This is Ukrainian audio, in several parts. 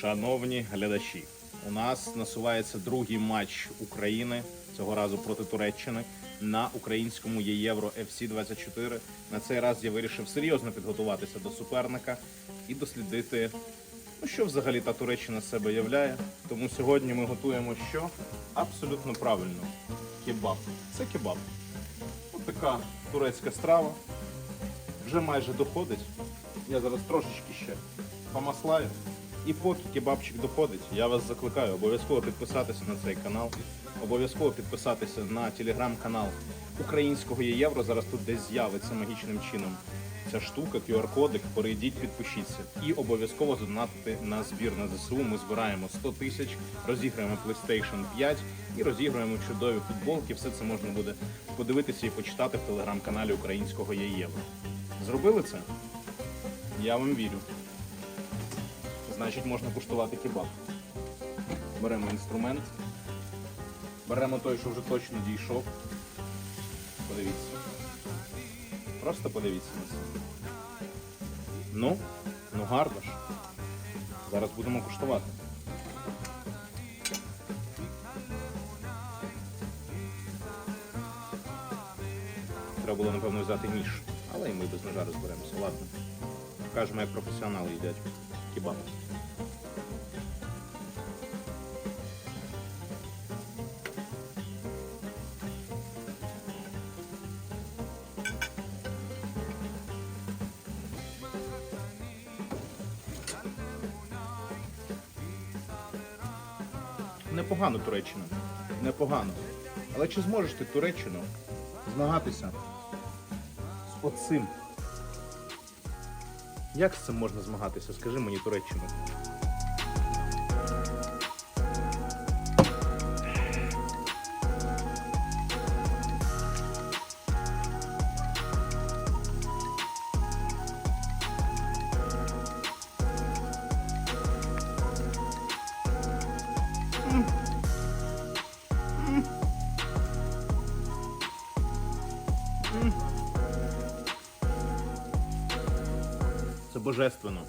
Шановні глядачі, у нас насувається другий матч України цього разу проти Туреччини на українському ЄВРО FC 24. На цей раз я вирішив серйозно підготуватися до суперника і дослідити, ну що взагалі та Туреччина себе являє. Тому сьогодні ми готуємо що? Абсолютно правильно. Кебаб. Це кебаб. Ось така турецька страва. Вже майже доходить. Я зараз трошечки ще помаслаю. І поки кебабчик доходить, я вас закликаю обов'язково підписатися на цей канал, обов'язково підписатися на телеграм-канал українського євро. Зараз тут десь з'явиться магічним чином ця штука, QR-кодик. Перейдіть, підпишіться. І обов'язково задонатити на збір на ЗСУ. Ми збираємо 100 тисяч, розіграємо PlayStation 5 і розіграємо чудові футболки. Все це можна буде подивитися і почитати в телеграм-каналі українського є євро. Зробили це? Я вам вірю. Значить, можна куштувати кебаб. Беремо інструмент. Беремо той, що вже точно дійшов. Подивіться. Просто подивіться на це. Ну, ну гарно ж. Зараз будемо куштувати. Треба було, напевно, взяти ніж. Але і ми без ножа розберемося. Ладно. Покажемо, як професіонали їдять кебаб. Непогано Туреччина. Непогано. Але чи зможеш ти Туреччину змагатися з оцим? Як з цим можна змагатися? Скажи мені Туреччину. Божественно.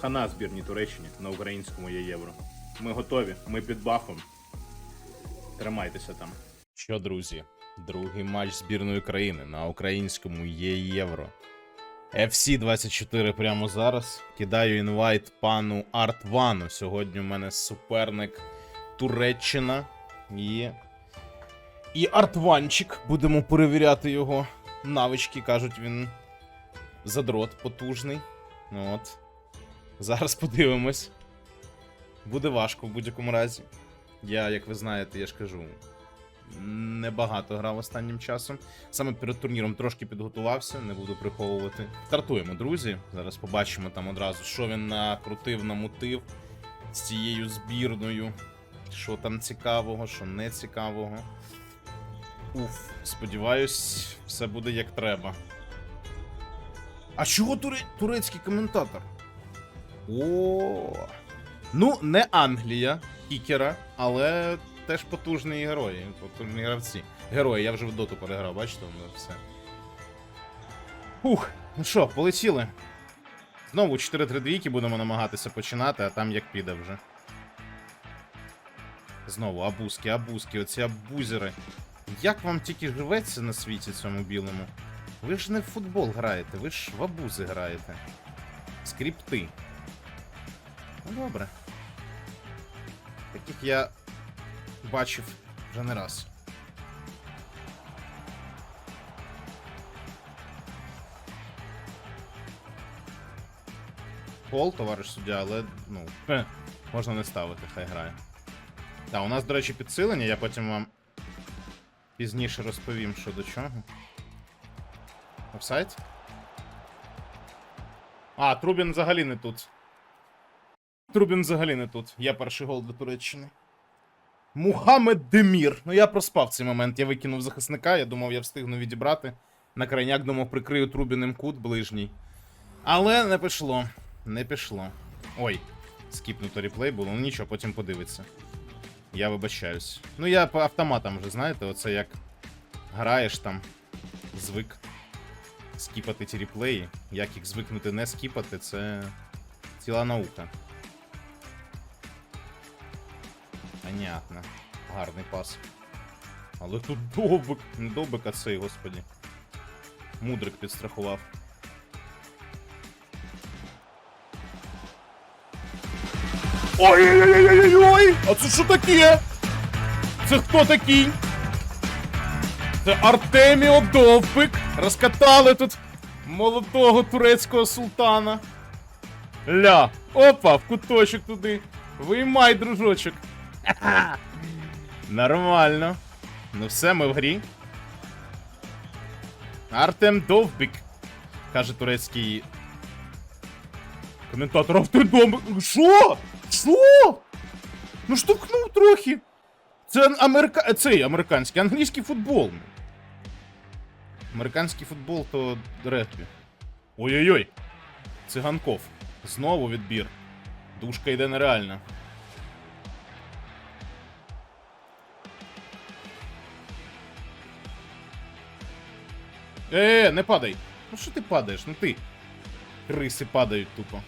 Хана збірні Туреччині на українському є євро. Ми готові, ми під бафом. Тримайтеся там. Що, друзі? Другий матч збірної країни на українському є євро. FC 24 прямо зараз. Кидаю інвайт пану Артвану. Сьогодні у мене суперник Туреччина і. І Артванчик. Будемо перевіряти його навички. Кажуть, він задрот потужний. От. Зараз подивимось. Буде важко в будь-якому разі. Я, як ви знаєте, я ж кажу, небагато грав останнім часом. Саме перед турніром трошки підготувався, не буду приховувати. Стартуємо, друзі. Зараз побачимо там одразу, що він накрутив, намутив з цією збірною. Що там цікавого, що не цікавого. Уф, сподіваюсь, все буде як треба. А чого туре... турецький коментатор? О. Ну, не Англія, кікера, але теж потужні герої, потужні гравці. Герої, я вже в доту переграв, бачите, воно все. Ух, ну що, полетіли. Знову 4-3 будемо намагатися починати, а там як піде вже. Знову абузки, абузки, оці абузери. Як вам тільки живеться на світі цьому білому? Ви ж не в футбол граєте, ви ж в абузи граєте. Скрипти. Ну добре. Таких я бачив вже не раз. Пол, товариш суддя, але ну, хе, можна не ставити, хай грає. Так, у нас, до речі, підсилення, я потім вам пізніше розповім, що до чого. Офсайд? А, Трубін взагалі не тут. Трубін взагалі не тут. Я перший гол для Туреччини. Мухаммед Демір. Ну я проспав цей момент. Я викинув захисника, я думав, я встигну відібрати. На крайняк думав, прикрию Трубіним кут ближній. Але не пішло. Не пішло. Ой, скіпнуто реплей було, ну нічого, потім подивиться. Я вибачаюсь. Ну я по автоматам вже, знаєте, оце як граєш там, звик скіпати ті реплеї. Як їх звикнути не скіпати, це ціла наука. Понятно. Гарний пас. Але тут довбик. Не довбик, а цей, господі. Мудрик підстрахував. Ой-ой-ой-ой-ой! А це що таке? Це хто такий? Це Артеміо Довбик. Розкатали тут молодого турецького султана. Ля. Опа, в куточок туди. Виймай, дружочок. Нормально. Ну все, ми в грі. Артем Довбик. Каже турецький. Коментатор Довбик. Що? Що? Ну штовхнув трохи. Це америка... цей американський, англійський футбол. Американський футбол то регбі. Ой-ой-ой. Циганков. Знову відбір. Душка йде нереально. Е, не падай. Ну що ти падаєш? Ну ти. Криси падають тупо.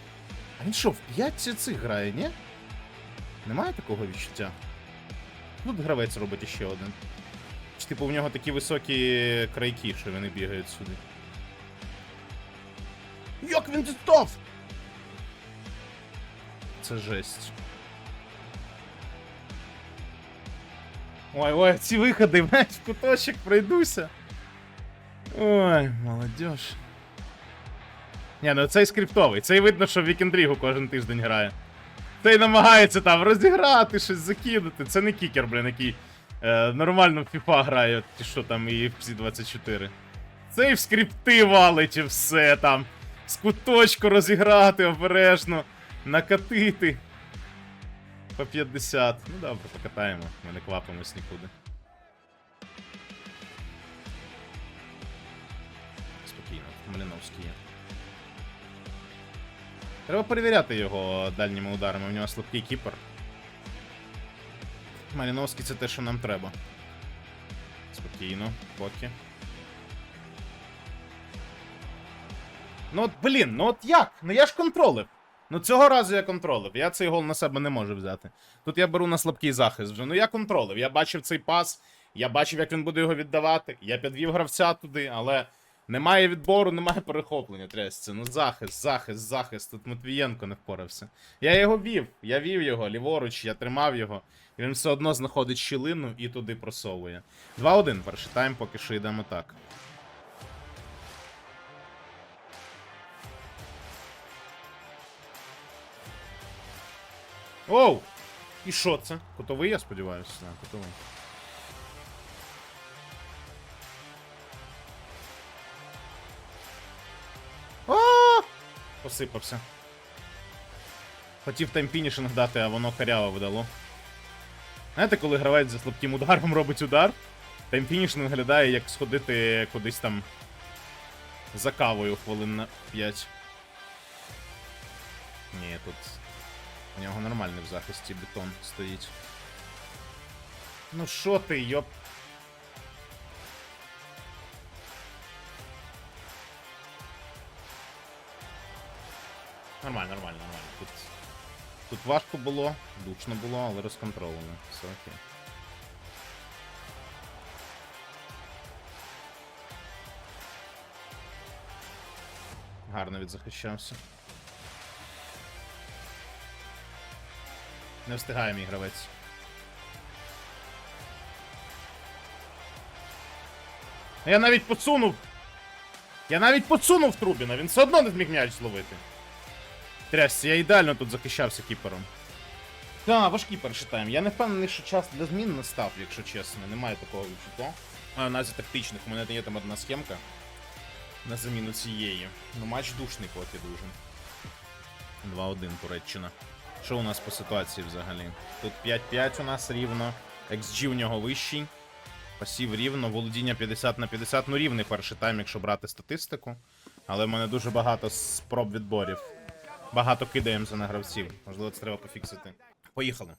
А він що, в п'ятці цих грає, ні? Немає такого відчуття? Тут гравець робить іще один. Чи типу в нього такі високі крайки, що вони бігають сюди. Як він дістав? Це жесть. Ой, ой, ці виходи, блядь, в куточок пройдуся. Ой, молодіж. Ні, ну цей скриптовий. Цей видно, що в Вікендрігу кожен тиждень грає. Цей намагається там розіграти, щось закинути. Це не кікер, блін, який е, нормально в FIFA грає, ті що там і в PSI-24. Цей в скрипти валить і все там. З куточку розіграти обережно, накатити. По 50. Ну добре, покатаємо. Ми не квапимось нікуди. Спокійно, Малиновський є. Треба перевіряти його дальніми ударами, у нього слабкий кіпер. Маліновський це те, що нам треба. Спокійно, поки. Ну от, блін, ну от як? Ну я ж контролив. Ну цього разу я контролив. Я цей гол на себе не можу взяти. Тут я беру на слабкий захист вже. Ну я контролив. Я бачив цей пас, я бачив, як він буде його віддавати. Я підвів гравця туди, але немає відбору, немає перехоплення. Трясся. Ну захист, захист, захист. Тут Матвієнко не впорався. Я його вів, я вів його ліворуч, я тримав його. І він все одно знаходить щілину і туди просовує. 2-1 перший тайм, поки що йдемо так. Оу! І що це? Котовий, я сподіваюся, так, Посипався. Хотів таймфінішинг дати, а воно каряво видало. Знаєте, коли гравець за слабким ударом робить удар, таймфінішинг виглядає як сходити кудись там за кавою хвилин на 5. Ні, тут у нього нормальний в захисті бетон стоїть. Ну що ти, йоп. Нормально, нормально, нормально. Тут, тут важко було, душно було, але розконтролено. Все окей. Гарно відзахищався. Не встигає мій гравець. Я навіть подсунув. Я навіть подсунув Трубіна, він все одно не зміг м'яч зловити. Трясся, я ідеально тут захищався кіпером. Так, важкий перший тайм. Я не впевнений, що час для змін настав, якщо чесно. Немає такого відчуття. А у нас тактичних, у мене є там одна схемка на заміну цієї. Ну, матч душний поки дуже. 2-1 Туреччина. Що у нас по ситуації взагалі? Тут 5-5 у нас рівно. XG у нього вищий. Пасів рівно, володіння 50 на 50. Ну, рівний перший тайм, якщо брати статистику. Але в мене дуже багато спроб відборів. Багато кидаємо за награвців. Можливо, це треба пофіксити. Поїхали.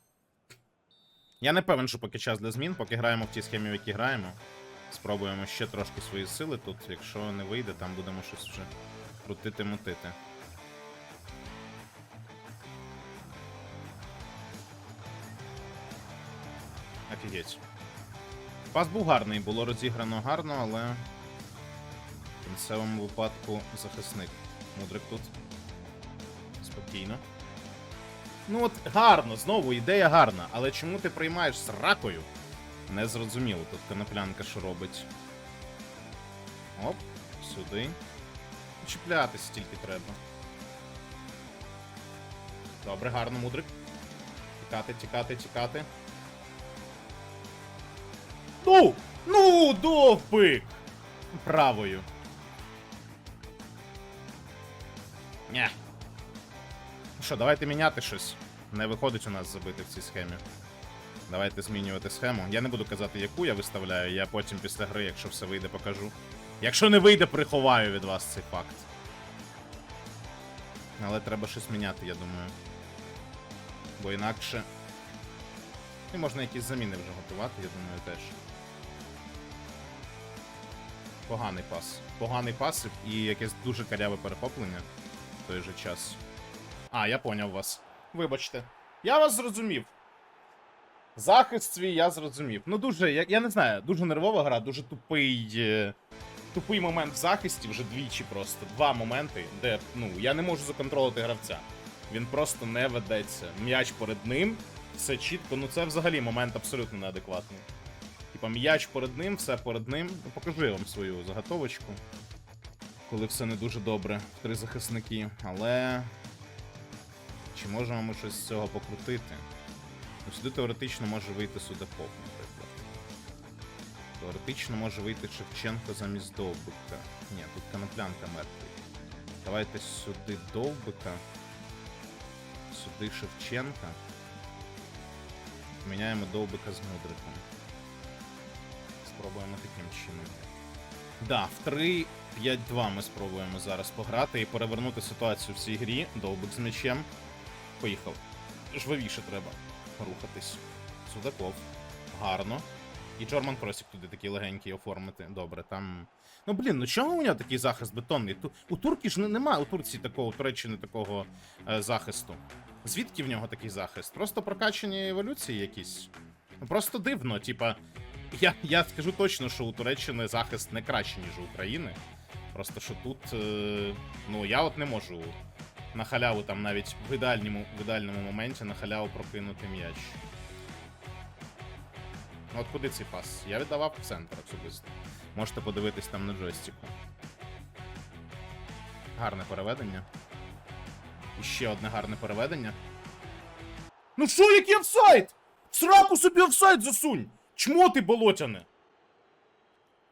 Я не певен, що поки час для змін, поки граємо в тій схемі, в якій граємо. Спробуємо ще трошки свої сили тут. Якщо не вийде, там будемо щось вже крутити-мутити. Офігеть. Пас був гарний, було розіграно гарно, але в кінцевому випадку захисник. Мудрик тут. Спокійно. Ну от гарно, знову ідея гарна, але чому ти приймаєш з ракою? Не тут коноплянка що робить. Оп, сюди. Чіплятись тільки треба. Добре, гарно, мудрик. Тікати, тікати, тікати. Ну! Ну, довбик! Правою. Ня. Що, давайте міняти щось. Не виходить у нас забити в цій схемі. Давайте змінювати схему. Я не буду казати, яку я виставляю, я потім після гри, якщо все вийде, покажу. Якщо не вийде, приховаю від вас цей факт. Але треба щось міняти, я думаю. Бо інакше. І можна якісь заміни вже готувати, я думаю, теж. Поганий пас. Поганий пас і якесь дуже каряве перехоплення в той же час. А, я поняв вас. Вибачте. Я вас зрозумів. Захист свій я зрозумів. Ну дуже, я, я не знаю, дуже нервова гра, дуже тупий. е, Тупий момент в захисті, вже двічі просто. Два моменти, де ну, я не можу законтролити гравця. Він просто не ведеться. М'яч перед ним, все чітко. Ну це взагалі момент абсолютно неадекватний. Типа м'яч перед ним, все перед ним. Ну, покажу я вам свою заготовочку. Коли все не дуже добре три захисники. Але. Чи можемо ми щось з цього покрутити? Ну, сюди теоретично може вийти Судаков, наприклад. Теоретично може вийти Шевченко замість Довбика. Ні, тут коноплянка мертвий. Давайте сюди Довбика. Сюди Шевченка. Міняємо Довбика з Мудриком. Спробуємо таким чином. Да, в 3-5-2 ми спробуємо зараз пограти і перевернути ситуацію в цій грі. Довбик з м'ячем. Поїхав. Жвавіше треба рухатись. Судаков. Гарно. І Джорман Кросік туди такий легенький оформити. Добре, там. Ну блін, ну чого у нього такий захист бетонний? Ту... У Турки ж немає у Турції такого, у Туреччини такого е, захисту. Звідки в нього такий захист? Просто прокачані еволюції якісь. Ну просто дивно, типа. Я, я скажу точно, що у Туреччини захист не кращий, ніж у України. Просто що тут. Е... Ну, я от не можу на халяву там навіть в ідеальному, в ідеальному моменті на халяву прокинути м'яч. Ну от куди цей пас? Я віддавав в центр особисто. Можете подивитись там на джойстику. Гарне переведення. І ще одне гарне переведення. Ну що, який офсайд? Сраку собі офсайд засунь! Чмо ти болотяне?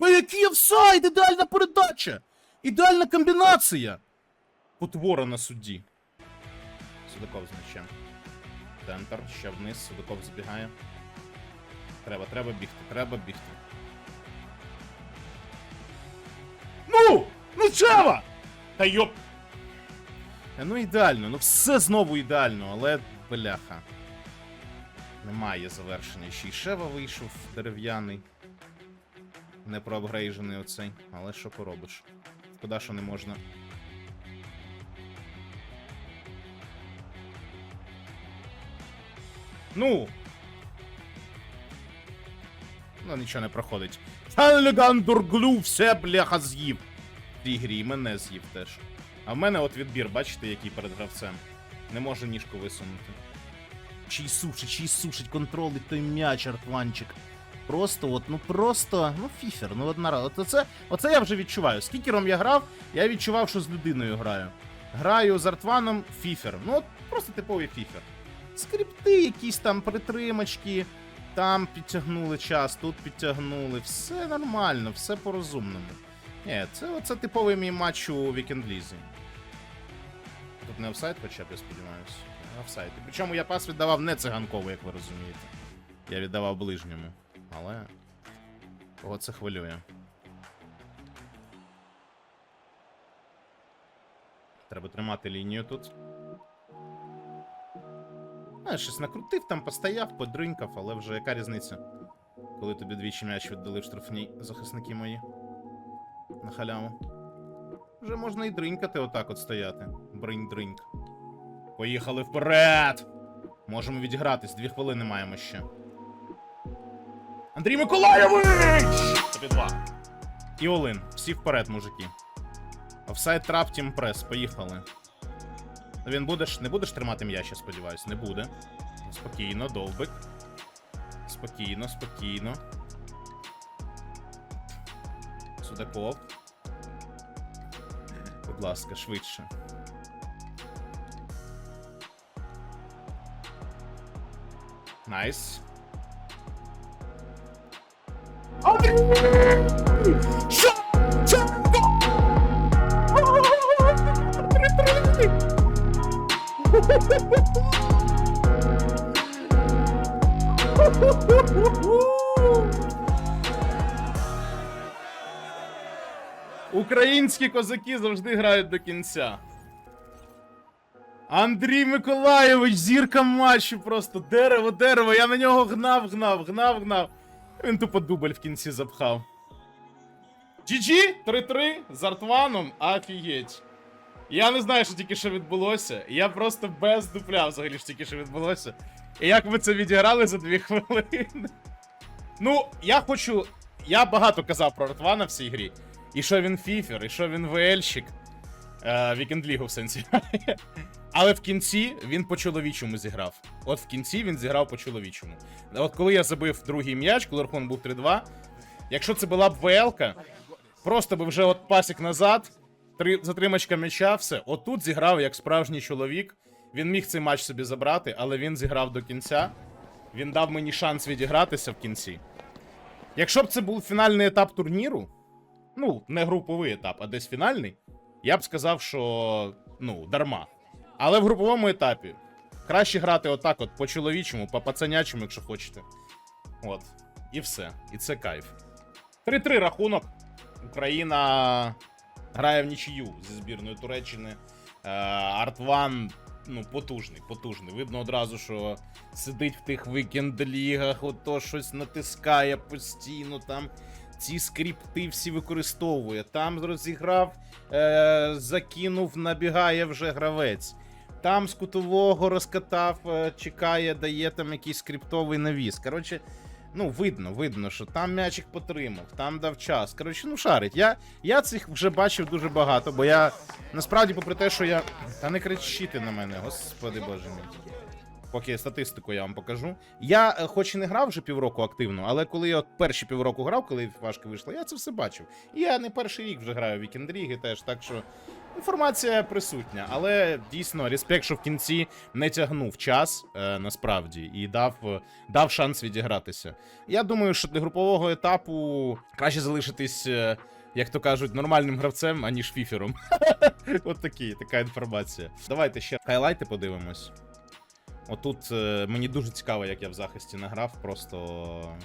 Та який офсайд? Ідеальна передача! Ідеальна комбінація! Потвора на судді. Судаков з м'ячем. Центр, ще вниз, Судаков збігає. Треба, треба бігти, треба бігти. Ну! Ну чава! Та йоп! Е, Ну ідеально, ну все знову ідеально, але бляха. Немає завершення. Ще й Шева вийшов дерев'яний. Не проапгрейжений оцей, але що поробиш? Шкода, що не можна. Ну! Ну, нічого не проходить. Алегандурглу все бляха з'їв. В цій грі мене з'їв теж. А в мене от відбір, бачите, який перед гравцем. Не може ніжку висунути. Чий сушить, чий сушить, контролить той м'яч, Артванчик. Просто, от, ну просто, ну фіфер, ну одна раз. Оце, оце я вже відчуваю. З кікером я грав, я відчував, що з людиною граю. Граю з Артваном фіфер. Ну от просто типовий фіфер. Скрипти, якісь там притримочки, там підтягнули час, тут підтягнули. Все нормально, все по-розумному. Ні, це, це типовий мій матч у вікенд-лізі. Тут не офсайд, хоча б, я сподіваюся. Офсайд. Причому я пас віддавав не циганково, як ви розумієте. Я віддавав ближньому. Але. Кого це хвилює? Треба тримати лінію тут. А, щось накрутив, там постояв, подринькав, але вже яка різниця? Коли тобі двічі м'яч віддали в штрафній захисники мої. На халяву. Вже можна і дринькати отак от стояти. Бринь-дриньк. Поїхали вперед! Можемо відігратись, дві хвилини маємо ще. Андрій Миколайович! Тобі два. І Олин. Всі вперед, мужики. Офсайд трап, тім прес. Він будеш, не будеш тримати м'яч, я сподіваюсь, не буде. Спокійно, довбик. Спокійно, спокійно. Судаков. Будь ласка, швидше. Найс. Що? Українські козаки завжди грають до кінця. Андрій Миколайович, зірка матчу просто дерево, дерево. Я на нього гнав, гнав, гнав, гнав. Він тупо дубль в кінці запхав. GG 3-3 з Артваном. Офігеть. Я не знаю, що тільки що відбулося. Я просто без дупля взагалі що тільки що відбулося. І як ви це відіграли за дві хвилини. Ну, я хочу. Я багато казав про Артвана в цій грі. І що він фіфер, і що він ВЛщик. Вікенд Лігу в сенсі. Але в кінці він по-чоловічому зіграв. От в кінці він зіграв по-чоловічому. От коли я забив другий м'яч, коли рахунок був 3-2. Якщо це була б ВЛ-ка, просто би вже от пасік назад, три, затримачка м'яча, все. Отут зіграв як справжній чоловік. Він міг цей матч собі забрати, але він зіграв до кінця. Він дав мені шанс відігратися в кінці. Якщо б це був фінальний етап турніру, ну, не груповий етап, а десь фінальний, я б сказав, що ну, дарма. Але в груповому етапі краще грати отак, от по-чоловічому, по-пацанячому, якщо хочете. От. І все. І це кайф. 3-3 рахунок. Україна грає в нічию зі збірною Туреччини. Е, Артван, ну, потужний, потужний. Видно одразу, що сидить в тих вікенд-лігах, ото щось натискає постійно, там ці скрипти всі використовує. Там розіграв, е, закинув, набігає вже гравець. Там з кутового розкатав, е, чекає, дає там якийсь скриптовий навіс. Коротше, ну, видно, видно, що там м'ячик потримав, там дав час. Коротше, ну шарить. Я, я цих вже бачив дуже багато, бо я насправді, попри те, що я. Та не кричити на мене, господи боже мій. Поки статистику я вам покажу. Я, е, хоч і не грав вже півроку активно, але коли я от перші півроку грав, коли важко вийшло, я це все бачив. І я не перший рік вже граю в вікендріги теж, так що інформація присутня. Але дійсно, респект, що в кінці не тягнув час е, насправді і дав, е, дав шанс відігратися. Я думаю, що для групового етапу краще залишитись. е, Як то кажуть, нормальним гравцем, аніж фіфером. От такі, така інформація. Давайте ще хайлайти подивимось. Отут е, мені дуже цікаво, як я в захисті награв, просто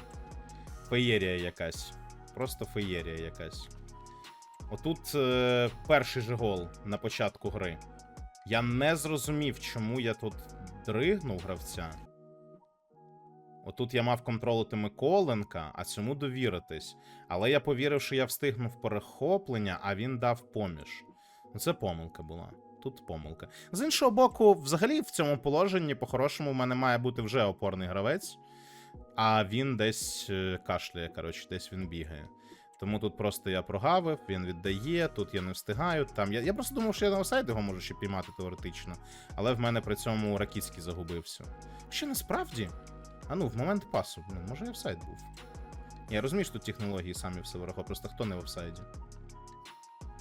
феєрія якась. Просто феєрія якась. Отут е, перший же гол на початку гри. Я не зрозумів, чому я тут дригнув гравця. Отут я мав контролити Миколенка, а цьому довіритись. Але я повірив, що я встигнув перехоплення, а він дав поміж. Ну, Це помилка була. Тут помилка. З іншого боку, взагалі в цьому положенні, по-хорошому, в мене має бути вже опорний гравець, а він десь е, кашляє, коротше, десь він бігає. Тому тут просто я прогавив, він віддає, тут я не встигаю. Там я, я просто думав, що я на офсайд його можу ще піймати теоретично, але в мене при цьому Ракіцький загубився. Ще насправді. А ну, в момент пасу, ну, може і офсайд був. Я розумію, що тут технології самі все враховують, просто хто не в офсайді?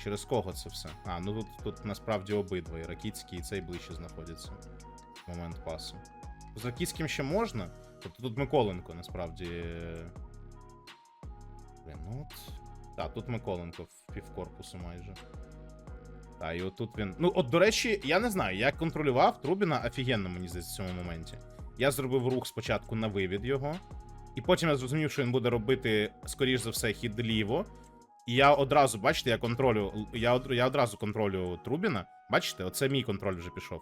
Через кого це все? А, ну тут, тут насправді обидва, і Ракіцький, і цей ближче знаходяться. Момент пасу. З Ракіцьким ще можна. Тобто тут Миколенко насправді. е, Блін, ну от. Так, тут Миколенко в півкорпусу майже. Так, і отут він. Ну, от, до речі, я не знаю, я контролював Трубіна офігенно, мені здається, в цьому моменті. Я зробив рух спочатку на вивід його, і потім я зрозумів, що він буде робити, скоріш за все, хід ліво. І я одразу, бачите, я контролю. Я, я одразу контролю Трубіна. Бачите, оце мій контроль вже пішов.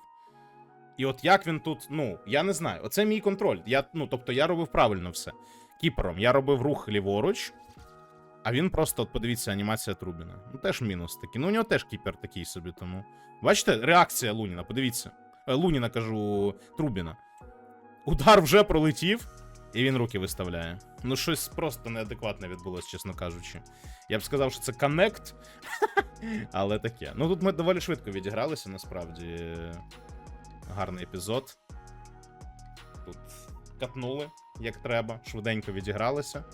І от як він тут, ну, я не знаю, оце мій контроль. Я, ну, тобто я робив правильно все. Кіпером. Я робив рух ліворуч, а він просто, от подивіться, анімація Трубіна. Ну, теж мінус такий. Ну, у нього теж кіпер такий собі, тому. Бачите, реакція Луніна, подивіться. Е, Луніна кажу, Трубіна. Удар вже пролетів. І він руки виставляє. Ну, щось просто неадекватне відбулося, чесно кажучи. Я б сказав, що це коннект, але таке. Ну тут ми доволі швидко відігралися, насправді. Гарний епізод. Тут катнули, як треба, швиденько відігралися.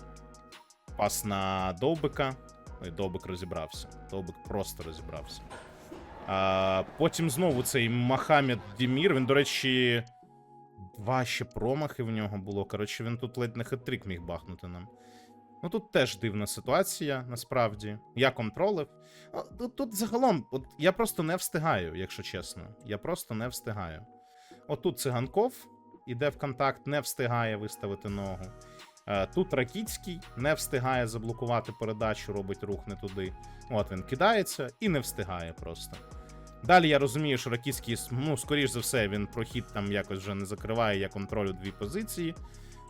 Пас на Довбика. Ой, Довбик розібрався. Довбик просто розібрався. А, потім знову цей Мохамед Дімір. Він, до речі, два промахи в нього було. Коротше, він тут ледь не хитрик міг бахнути нам. Ну тут теж дивна ситуація, насправді. Я контролив. Тут, тут загалом, от я просто не встигаю, якщо чесно. Я просто не встигаю. Отут циганков іде в контакт, не встигає виставити ногу. Е, Тут Ракіцький не встигає заблокувати передачу, робить рух не туди. От він кидається і не встигає просто. Далі я розумію, що Ракіцький, ну, скоріш за все, він прохід там якось вже не закриває, я контролю дві позиції.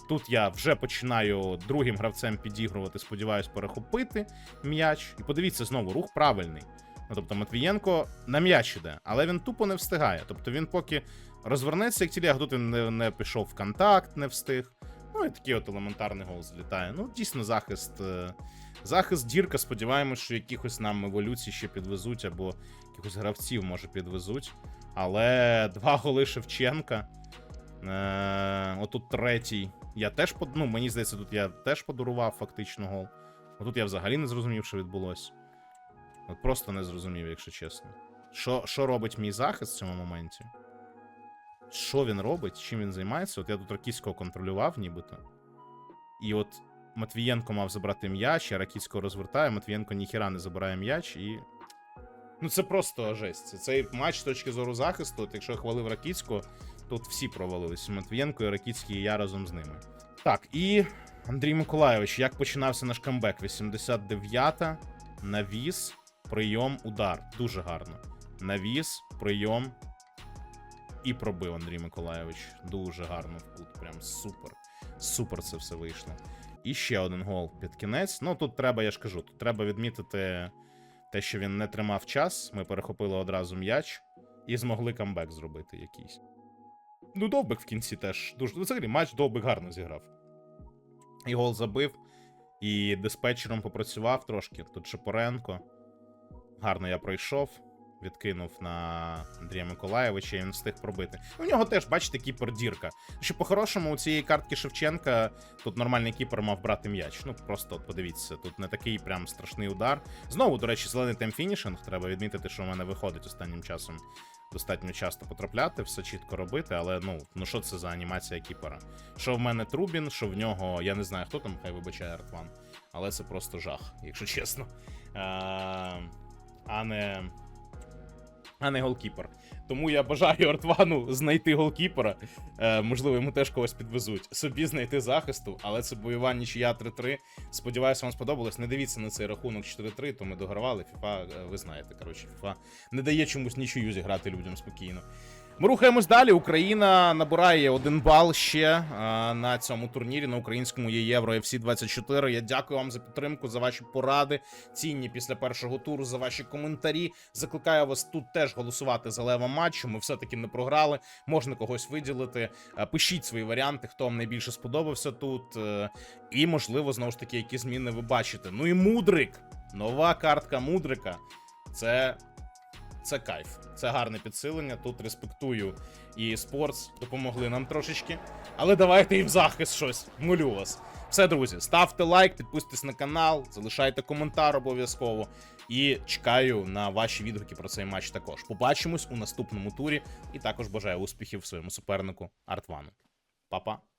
Тут я вже починаю другим гравцем підігрувати, сподіваюсь, перехопити м'яч. І подивіться знову, рух правильний. Ну, тобто Матвієнко на м'яч іде, але він тупо не встигає. Тобто він поки розвернеться, як тіляг, тут він не, не пішов в контакт, не встиг. Ну і такий от елементарний гол злітає. Ну, дійсно, захист. е, Захист дірка, сподіваємось, що якихось нам еволюцій ще підвезуть, або якихось гравців, може, підвезуть. Але два голи Шевченка. Е, отут третій. Я теж ну, мені здається, тут я теж подарував фактично гол. Отут я взагалі не зрозумів, що відбулося. От просто не зрозумів, якщо чесно. Що, що робить мій захист в цьому моменті? Що він робить? Чим він займається? От я тут Ракійського контролював, нібито. І от Матвієнко мав забрати м'яч, я Ракійського розвертаю, Матвієнко ніхіра не забирає м'яч і. Ну, це просто жесть. Цей матч з точки зору захисту, якщо я хвалив Ракіцького, тут всі провалились. Матвієнко і Ракіцький, і я разом з ними. Так, і Андрій Миколайович, як починався наш камбек? 89-та, навіс, прийом, удар. Дуже гарно. Навіс, прийом. І пробив Андрій Миколайович. Дуже гарно в кут. Прям супер. Супер це все вийшло. І ще один гол під кінець. Ну тут треба, я ж кажу, тут треба відмітити те, що він не тримав час. Ми перехопили одразу м'яч і змогли камбек зробити якийсь. Ну, Довбик в кінці теж дуже. Ну, взагалі, матч Довбик гарно зіграв. І гол забив, і диспетчером попрацював трошки. Тут Шепоренко. Гарно я пройшов. Відкинув на Андрія Миколаєвича, і він встиг пробити. У нього теж, бачите, кіпер дірка. Що по-хорошому у цієї картки Шевченка тут нормальний кіпер мав брати м'яч. Ну просто от подивіться, тут не такий прям страшний удар. Знову, до речі, зелений тайм-фінішинг. Треба відмітити, що в мене виходить останнім часом достатньо часто потрапляти, все чітко робити, але ну, ну що це за анімація кіпера? Що в мене Трубін, що в нього, я не знаю, хто там, хай вибачає Артван, але це просто жах, якщо чесно. А не. А не голкіпер. Тому я бажаю Артвану знайти голкіпера. Е, можливо, йому теж когось підвезуть. Собі знайти захисту, але це бойова нічия 3-3. Сподіваюся, вам сподобалось. Не дивіться на цей рахунок 4-3, то ми догравали. FIFA, е, ви знаєте, коротше, Фіфа не дає чомусь нічию зіграти людям спокійно. Ми рухаємось далі. Україна набирає один бал ще е, на цьому турнірі на українському є Євро FC 24. Я дякую вам за підтримку, за ваші поради, цінні після першого туру, за ваші коментарі. Закликаю вас тут теж голосувати за лева матчу. Ми все-таки не програли. Можна когось виділити. Е, Пишіть свої варіанти, хто вам найбільше сподобався тут. Е, І, можливо, знову ж таки, які зміни ви бачите. Ну і мудрик. Нова картка мудрика. Це це кайф, це гарне підсилення. Тут респектую і спортс допомогли нам трошечки. Але давайте і в захист щось. Молю вас. Все, друзі, ставте лайк, підписуйтесь на канал, залишайте коментар обов'язково. І чекаю на ваші відгуки про цей матч також. Побачимось у наступному турі. І також бажаю успіхів своєму супернику Артвану. Па-па.